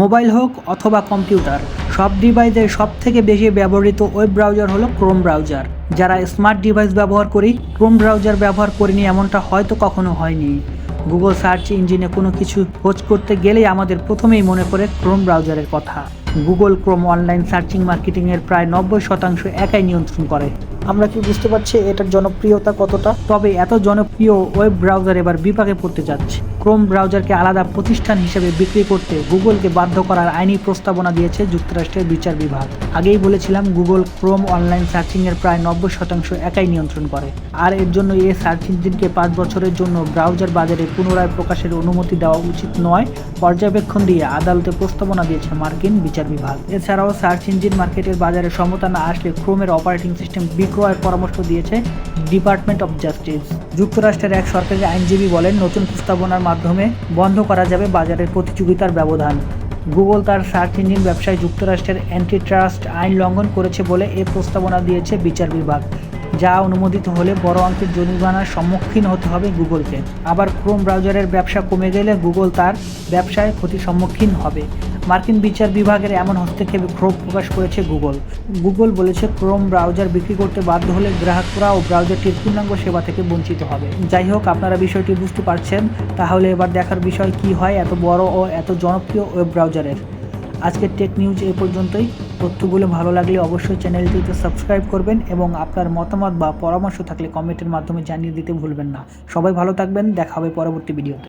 Mobile হোক অথবা computer, সব ডিভাইসের সব থেকে বেশি ব্যবহৃত ওয়েব ব্রাউজার হলো ক্রোম ব্রাউজার। যারা স্মার্ট ডিভাইস ব্যবহার করি, ক্রোম ব্রাউজার ব্যবহার করিনি এমনটা হয়তো কখনো হয়নি। গুগল সার্চ ইঞ্জিনে কোনো কিছু খোঁজ করতে গেলেই আমাদের প্রথমেই মনে পড়ে ক্রোম ব্রাউজারের কথা। গুগল ক্রোম অনলাইন সার্চিং মার্কেটিংয়ের প্রায় নব্বই শতাংশ একাই নিয়ন্ত্রণ করে। আমরা কি বুঝতে পারছি এটার জনপ্রিয়তা কতটা? তবে এত জনপ্রিয় ওয়েব ব্রাউজার এবার বিপাকে পড়তে যাচ্ছে। ক্রোম ব্রাউজারকে আলাদা প্রতিষ্ঠান হিসেবে বিক্রি করতে গুগলকে বাধ্য করার আইনি প্রস্তাবনা দিয়েছে যুক্তরাষ্ট্রের বিচার বিভাগ। আগেই বলেছিলাম, গুগল ক্রোম অনলাইন সার্চিং এর প্রায় নব্বই শতাংশ একাই নিয়ন্ত্রণ করে। আর এর জন্য এই সার্চ ইঞ্জিনকে পাঁচ বছরের জন্য ব্রাউজার বাজারে পুনরায় প্রকাশের অনুমতি দেওয়া উচিত নয়, পর্যবেক্ষণ দিয়ে আদালতে প্রস্তাবনা দিয়েছে মার্কিন বিচার বিভাগ। এছাড়াও সার্চ ইঞ্জিন মার্কেটের বাজারে সমতা না আসলে ক্রোমের অপারেটিং সিস্টেম বিক্রয়ের পরামর্শ দিয়েছে ডিপার্টমেন্ট অফ জাস্টিস। যুক্তরাষ্ট্রের এক সরকারি আইনজীবী বলেন, নতুন প্রস্তাবনার মাধ্যমে বন্ধ করা যাবে বাজারের প্রতিযোগিতার ব্যবধান। গুগল তার সার্চ ইঞ্জিন ব্যবসায় যুক্তরাষ্ট্রের অ্যান্টি ট্রাস্ট আইন লঙ্ঘন করেছে বলে এ প্রস্তাবনা দিয়েছে বিচার বিভাগ। যা অনুমোদিত হলে বড় অঙ্কের জরিমানার সম্মুখীন হতে হবে গুগলকে। আবার ক্রোম ব্রাউজারের ব্যবসা কমে গেলে গুগল তার ব্যবসায় ক্ষতির সম্মুখীন হবে। মার্কিন বিচার বিভাগের এমন হস্তক্ষেপে ক্ষোভ প্রকাশ করেছে গুগল। গুগল বলেছে ক্রোম ব্রাউজার বিক্রি করতে বাধ্য হলে গ্রাহকরা ও ব্রাউজারটির পূর্ণাঙ্গ সেবা থেকে বঞ্চিত হবে। যাই হোক, আপনারা বিষয়টি বুঝতে পারছেন। তাহলে এবার দেখার বিষয় কি হয় এত বড় ও এত জনপ্রিয় ওয়েব ব্রাউজারের আজকের টেক নিউজ এ পর্যন্তই। তথ্যগুলো ভালো লাগলে অবশ্যই চ্যানেলটিতে সাবস্ক্রাইব করবেন এবং আপনার মতামত বা পরামর্শ থাকলে কমেন্টের মাধ্যমে জানিয়ে দিতে ভুলবেন না। সবাই ভালো থাকবেন, দেখা হবে পরবর্তী ভিডিওতে